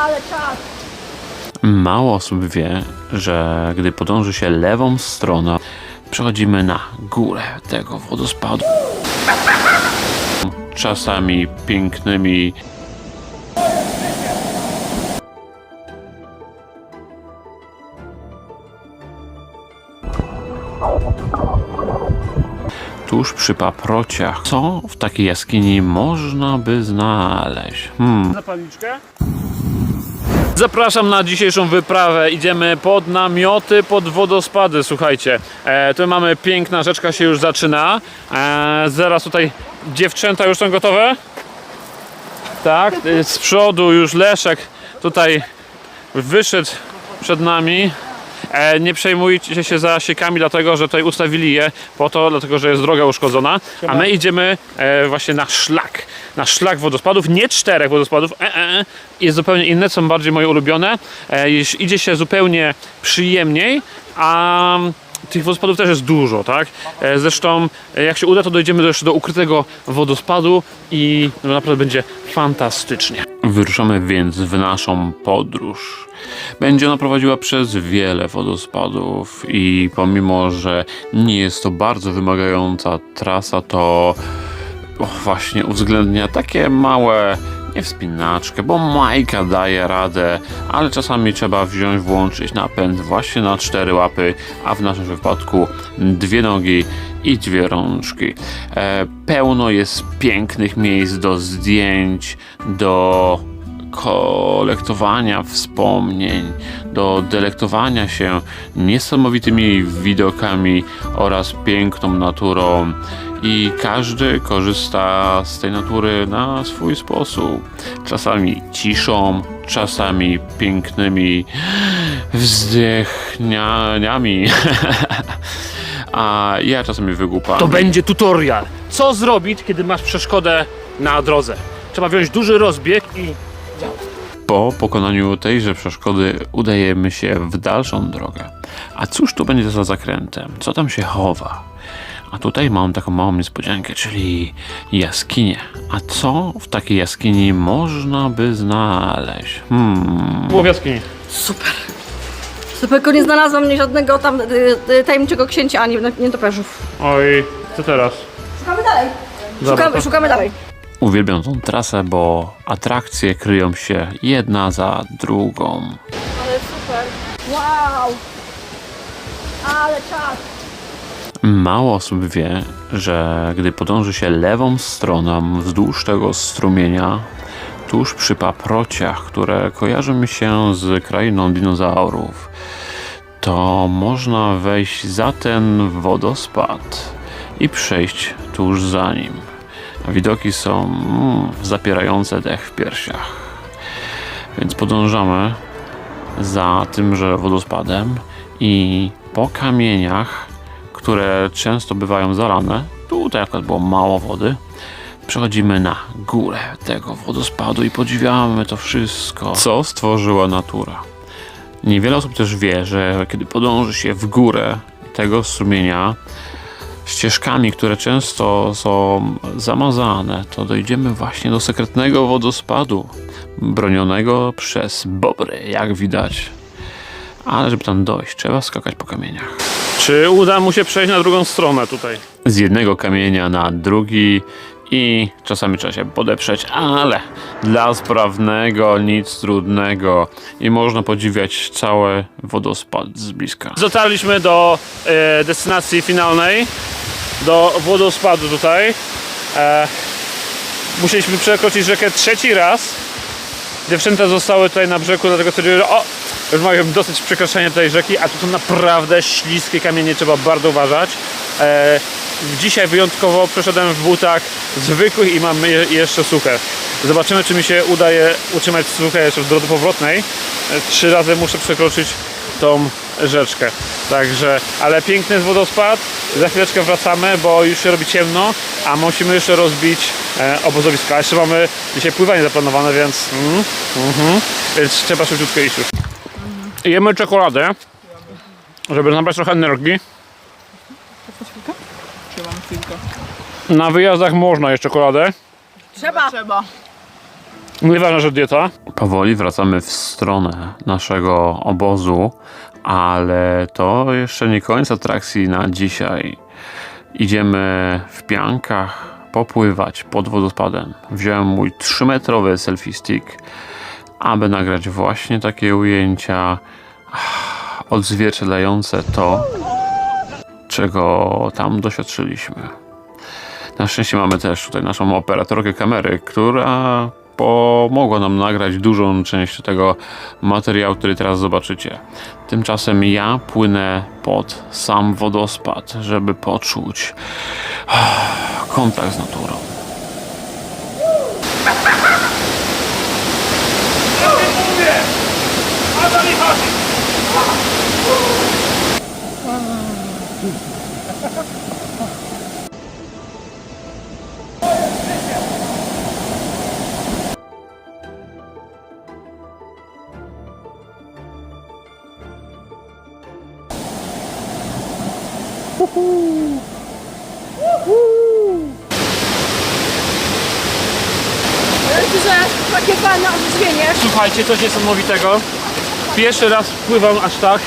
Ale czas. Mało osób wie, że gdy podąży się lewą stroną, przechodzimy na górę tego wodospadu. Czasami pięknymi tuż przy paprociach. Co w takiej jaskini można by znaleźć? Hmm. Zapalniczkę? Zapraszam na dzisiejszą wyprawę. Idziemy pod namioty, pod wodospady. Słuchajcie, e, tu mamy piękna rzeczka się już zaczyna. E, zaraz tutaj dziewczęta już są gotowe. Tak, e, z przodu już Leszek tutaj wyszedł przed nami. E, nie przejmujcie się zasiekami, dlatego że tutaj ustawili je po to, dlatego że jest droga uszkodzona. A my idziemy e, właśnie na szlak. Na szlak wodospadów, nie czterech wodospadów. E, e, e. Jest zupełnie inne, są bardziej moje ulubione. E, idzie się zupełnie przyjemniej, a tych wodospadów też jest dużo, tak? Zresztą, jak się uda, to dojdziemy do- jeszcze do ukrytego wodospadu i no, naprawdę będzie fantastycznie. Wyruszamy więc w naszą podróż. Będzie ona prowadziła przez wiele wodospadów i pomimo, że nie jest to bardzo wymagająca trasa, to właśnie uwzględnia takie małe nie wspinaczkę, bo Majka daje radę, ale czasami trzeba wziąć, włączyć napęd właśnie na cztery łapy, a w naszym wypadku dwie nogi i dwie rączki. E, pełno jest pięknych miejsc do zdjęć, do kolektowania wspomnień, do delektowania się niesamowitymi widokami oraz piękną naturą. I każdy korzysta z tej natury na swój sposób. Czasami ciszą, czasami pięknymi wzdychnianiami. A ja czasami wygupam. To będzie tutorial. Co zrobić, kiedy masz przeszkodę na drodze? Trzeba wziąć duży rozbieg i Po pokonaniu tejże przeszkody udajemy się w dalszą drogę. A cóż tu będzie za zakrętem? Co tam się chowa? A tutaj mam taką małą niespodziankę, czyli jaskinię. A co w takiej jaskini można by znaleźć? Hmm. było w jaskini. Super. Super, tylko nie znalazłam nie żadnego tam y, y, tajemniczego księcia ani nietoperzów. Oj, co teraz? Szukamy dalej. Dobra, Szukamy, to- szukamy dalej. Uwielbiam tą trasę, bo atrakcje kryją się jedna za drugą. Ale super. Wow. Ale czas. Mało osób wie, że gdy podąży się lewą stroną wzdłuż tego strumienia, tuż przy paprociach, które kojarzą mi się z krainą dinozaurów, to można wejść za ten wodospad i przejść tuż za nim. Widoki są mm, zapierające dech w piersiach. Więc podążamy za tymże wodospadem i po kamieniach, które często bywają zalane, tutaj akurat było mało wody, przechodzimy na górę tego wodospadu i podziwiamy to wszystko, co stworzyła natura. Niewiele osób też wie, że kiedy podąży się w górę tego strumienia, ścieżkami, które często są zamazane, to dojdziemy właśnie do sekretnego wodospadu, bronionego przez bobry, jak widać. Ale żeby tam dojść, trzeba skakać po kamieniach. Czy uda mu się przejść na drugą stronę tutaj? Z jednego kamienia na drugi i czasami trzeba się podeprzeć, ale dla sprawnego nic trudnego i można podziwiać cały wodospad z bliska. Dotarliśmy do e, destynacji finalnej, do wodospadu tutaj. E, musieliśmy przekroczyć rzekę trzeci raz. Dziewczęta zostały tutaj na brzegu, dlatego stwierdziły, że o, już mają dosyć przekraczania tej rzeki, a tu są naprawdę śliskie kamienie, trzeba bardzo uważać. E, dzisiaj wyjątkowo przeszedłem w butach zwykłych i mam je, jeszcze suche. Zobaczymy, czy mi się udaje utrzymać suche jeszcze w drodze powrotnej. E, trzy razy muszę przekroczyć tą rzeczkę. Także, ale piękny jest wodospad. Za chwileczkę wracamy, bo już się robi ciemno, a musimy jeszcze rozbić e, obozowisko. A jeszcze mamy dzisiaj pływanie zaplanowane, więc, mm, mhm, więc trzeba szybciutko iść już. Jemy czekoladę, żeby nabrać trochę energii. Na wyjazdach można jeść czekoladę. Trzeba. Trzeba. Nieważne, że dieta. Powoli wracamy w stronę naszego obozu, ale to jeszcze nie koniec atrakcji na dzisiaj. Idziemy w piankach popływać pod wodospadem. Wziąłem mój 3-metrowy selfie stick, aby nagrać właśnie takie ujęcia ah, odzwierciedlające to, czego tam doświadczyliśmy. Na szczęście mamy też tutaj naszą operatorkę kamery, która pomogła nam nagrać dużą część tego materiału, który teraz zobaczycie. Tymczasem ja płynę pod sam wodospad, żeby poczuć ah, kontakt z naturą. Że fajne odżywienie. Słuchajcie, coś niesamowitego. Pierwszy raz pływam aż tak.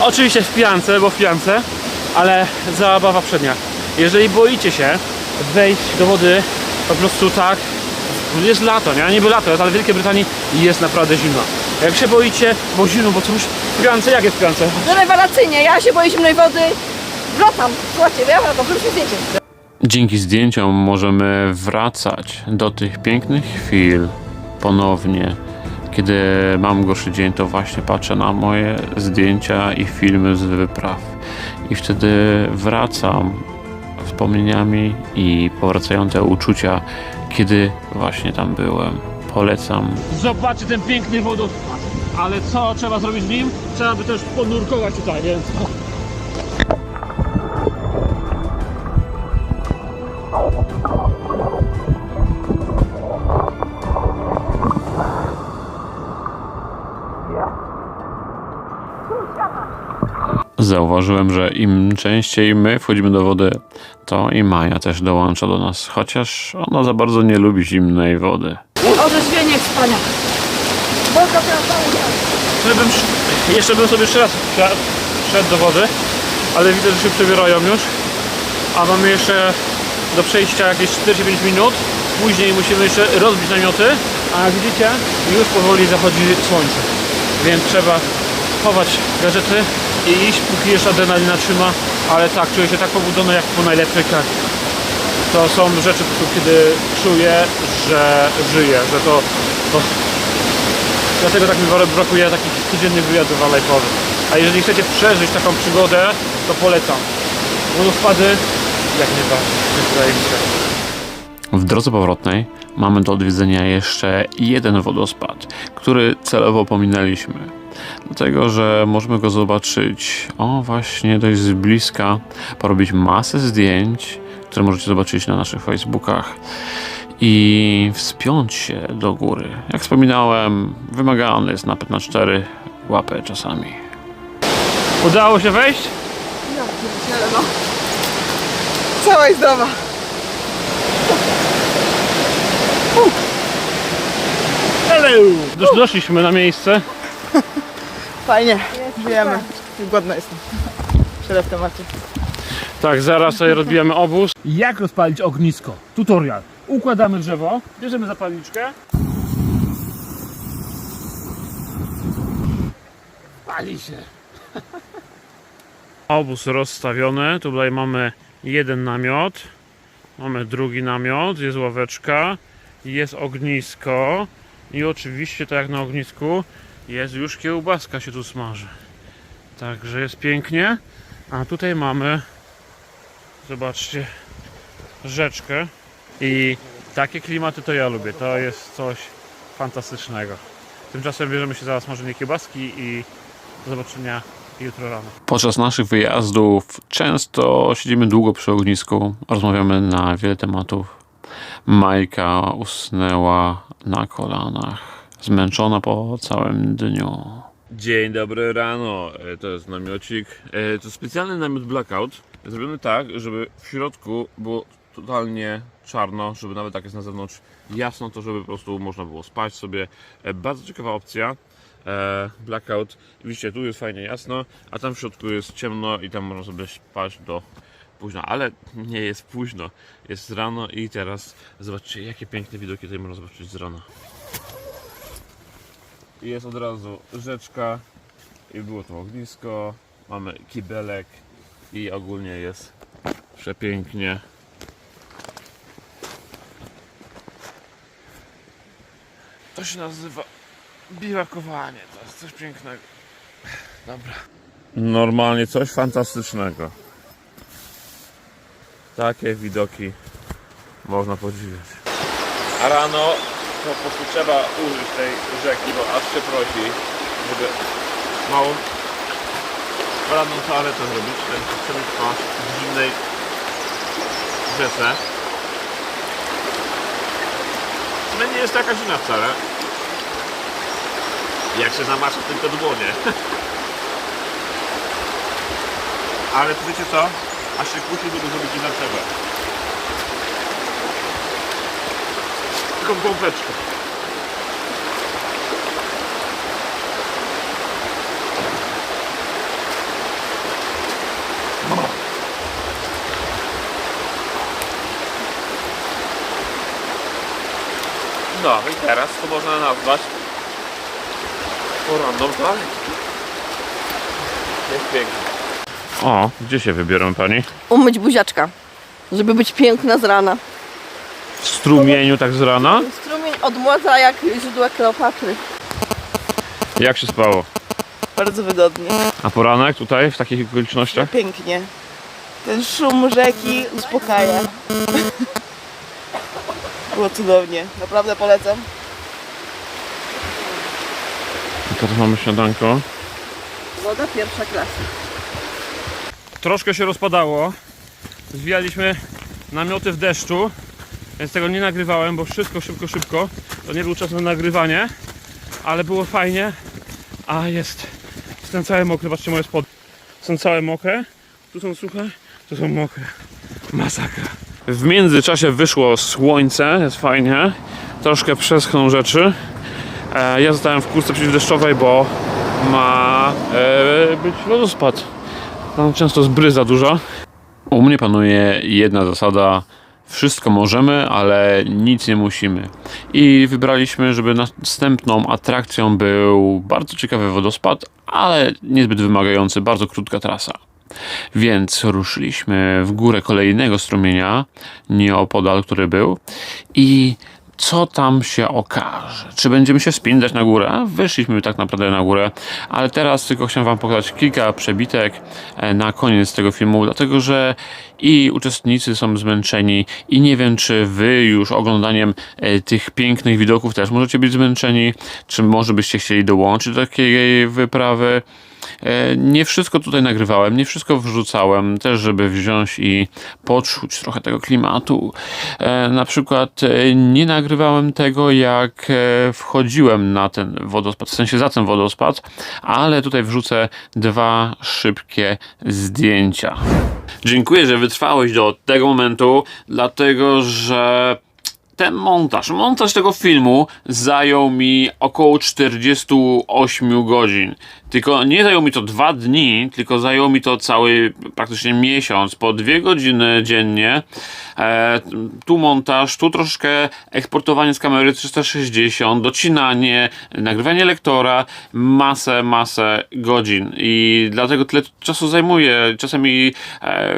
Oczywiście w piance, bo w piance, ale zabawa przednia. Jeżeli boicie się wejść do wody po prostu tak, jest lato, nie? Niby lato jest, ale w Wielkiej Brytanii jest naprawdę zimno. Jak się boicie, bo zimno, bo cóż, w piance, jak jest w piance? Rewelacyjnie, ja się boję zimnej wody. Wracam, słuchajcie, ja wracam, zróbmy zdjęcie. Dzięki zdjęciom możemy wracać do tych pięknych chwil ponownie. Kiedy mam gorszy dzień, to właśnie patrzę na moje zdjęcia i filmy z wypraw. I wtedy wracam wspomnieniami i powracające uczucia, kiedy właśnie tam byłem. Polecam Zobaczcie ten piękny wodospad. Ale co trzeba zrobić w nim? Trzeba by też ponurkować tutaj, więc... Zauważyłem, że im częściej my wchodzimy do wody, to i Maja też dołącza do nas, chociaż ona za bardzo nie lubi zimnej wody. Orzeźwienie wspaniałe. Boga. Żebym, jeszcze bym sobie jeszcze raz wszedł do wody, ale widzę, że się przebierają już. A mamy jeszcze do przejścia jakieś 45 minut. Później musimy jeszcze rozbić namioty, a jak widzicie, już powoli zachodzi słońce. Więc trzeba chować gadżety i iść, póki jeszcze adrenalina trzyma. Ale tak, czuję się tak pobudzony jak po kawie. To są rzeczy, po prostu, kiedy czuję, że żyję, że to, to Dlatego tak mi brakuje takich codziennych wyjazdów live'owych. A jeżeli chcecie przeżyć taką przygodę, to polecam. Wodospady jak. Jest zajebiste. W drodze powrotnej mamy do odwiedzenia jeszcze jeden wodospad, który celowo pominęliśmy. Dlatego, że możemy go zobaczyć, o właśnie dość z bliska, porobić masę zdjęć, które możecie zobaczyć na naszych Facebookach i wspiąć się do góry. Jak wspominałem, wymagany jest napęd na cztery łapy czasami. Udało się wejść? Cała i zdrowa. Hello! Dosz, doszliśmy na miejsce. Fajnie, żyjemy. Głodna jestem. Tyle w temacie. Tak, zaraz sobie rozbijamy obóz. Jak rozpalić ognisko? Tutorial. Układamy drzewo, bierzemy zapalniczkę. Pali się. Obóz rozstawiony. Tutaj mamy jeden namiot. Mamy drugi namiot, jest ławeczka, jest ognisko i oczywiście tak jak na ognisku jest już kiełbaska się tu smaży. Także jest pięknie. A tutaj mamy Zobaczcie, rzeczkę i takie klimaty to ja lubię. To jest coś fantastycznego. Tymczasem bierzemy się za smażenie kiełbaski i do zobaczenia jutro rano. Podczas naszych wyjazdów często siedzimy długo przy ognisku, rozmawiamy na wiele tematów. Majka usnęła na kolanach, zmęczona po całym dniu. Dzień dobry rano, E, to jest namiocik. E, To specjalny namiot blackout, zrobiony tak, żeby w środku było totalnie czarno, żeby nawet jak jest na zewnątrz jasno, to żeby po prostu można było spać sobie. E, Bardzo ciekawa opcja. Blackout. Widzicie, tu jest fajnie jasno, a tam w środku jest ciemno i tam można sobie spać do późno, ale nie jest późno. Jest rano i teraz zobaczcie, jakie piękne widoki tutaj można zobaczyć z rana. I Jest od razu rzeczka i było to ognisko, mamy kibelek i ogólnie jest przepięknie. To się nazywa biwakowanie, to jest coś pięknego. Dobra. Normalnie coś fantastycznego. Takie widoki można podziwiać. A rano to po prostu trzeba użyć tej rzeki, bo aż się prosi, żeby małą ranną toaletę zrobić, ten twarz w zimnej rzece. No nie jest taka zimna wcale. Jak się zamasza tylko dłonie. Ale wiecie co? Aż się kusi, żeby zrobić inaczego. Tylko w gąbeczkę. No i teraz to można nazwać poranną toaletą. Jest pięknie. O, gdzie się wybieramy pani? Umyć buziaczka, żeby być piękna z rana. W strumieniu tak z rana? Strumień odmładza jak źródła Kleopatry. Jak się spało? Bardzo wygodnie. A poranek tutaj w takich okolicznościach? Pięknie. Ten szum rzeki uspokaja. Było cudownie. Naprawdę polecam. Teraz mamy śniadanko. Woda pierwsza klasa. troszkę się rozpadało. Zwijaliśmy namioty w deszczu, więc tego nie nagrywałem, bo wszystko szybko, szybko. To nie był czas na nagrywanie, ale było fajnie. A jest. Jestem cały mokry, patrzcie moje spodnie. Są całe mokre. Tu są suche, tu są mokre. Masakra. W międzyczasie wyszło słońce, jest fajnie. Troszkę przeschną rzeczy. E, ja zostałem w kurce przeciwdeszczowej, bo ma e, być lodospad. Tam często zbryza dużo. U mnie panuje jedna zasada. Wszystko możemy, ale nic nie musimy. I wybraliśmy, żeby następną atrakcją był bardzo ciekawy wodospad, ale niezbyt wymagający, bardzo krótka trasa. Więc ruszyliśmy w górę kolejnego strumienia, nieopodal, który był i co tam się okaże? Czy będziemy się wspinać na górę? Wyszliśmy tak naprawdę na górę, ale teraz tylko chciałem Wam pokazać kilka przebitek e, na koniec tego filmu, dlatego że i uczestnicy są zmęczeni i nie wiem, czy Wy już oglądaniem e, tych pięknych widoków też możecie być zmęczeni, czy może byście chcieli dołączyć do takiej wyprawy. E, Nie wszystko tutaj nagrywałem, nie wszystko wrzucałem, też żeby wziąć i poczuć trochę tego klimatu. E, Na przykład e, nie nagrywałem tego, jak wchodziłem na ten wodospad, w sensie za ten wodospad, ale tutaj wrzucę dwa szybkie zdjęcia. Dziękuję, że wytrwałeś do tego momentu, dlatego że ten montaż, montaż tego filmu zajął mi około 48 godzin. Tylko nie zajął mi to dwa dni, tylko zajął mi to cały praktycznie miesiąc, po dwie godziny dziennie. E, tu montaż, tu troszkę eksportowanie z kamery 360, docinanie, nagrywanie lektora, masę, masę godzin. I dlatego tyle czasu zajmuje. Czasami e,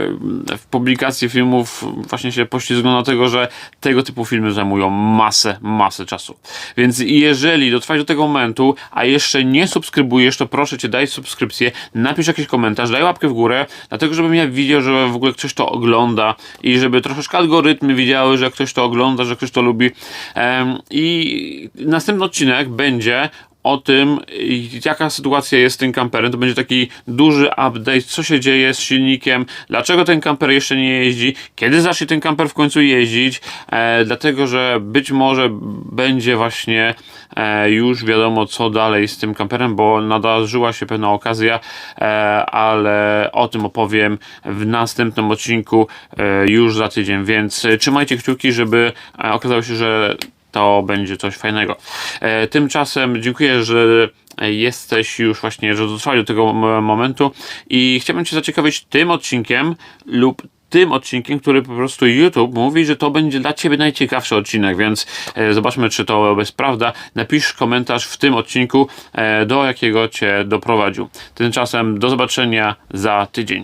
w publikacji filmów właśnie się poślizgną na tego, że tego typu filmy zajmują masę, masę czasu. Więc jeżeli dotrwałeś do tego momentu, a jeszcze nie subskrybujesz, to proszę Cię, daj subskrypcję, napisz jakiś komentarz, daj łapkę w górę, dlatego żebym ja widział, że w ogóle ktoś to ogląda i żeby troszeczkę algorytmy widziały, że ktoś to ogląda, że ktoś to lubi. I następny odcinek będzie o tym, jaka sytuacja jest z tym kamperem. To będzie taki duży update, co się dzieje z silnikiem, dlaczego ten kamper jeszcze nie jeździ, kiedy zacznie ten kamper w końcu jeździć, e, dlatego że być może będzie właśnie e, już wiadomo, co dalej z tym kamperem, bo nadarzyła się pewna okazja, e, ale o tym opowiem w następnym odcinku e, już za tydzień, więc trzymajcie kciuki, żeby e, okazało się, że to będzie coś fajnego. E, tymczasem dziękuję, że jesteś już właśnie, że dotrwali do tego momentu i chciałbym Cię zaciekawić tym odcinkiem lub tym odcinkiem, który po prostu YouTube mówi, że to będzie dla Ciebie najciekawszy odcinek, więc e, zobaczmy, czy to jest prawda. Napisz komentarz w tym odcinku, e, do jakiego Cię doprowadził. Tymczasem do zobaczenia za tydzień.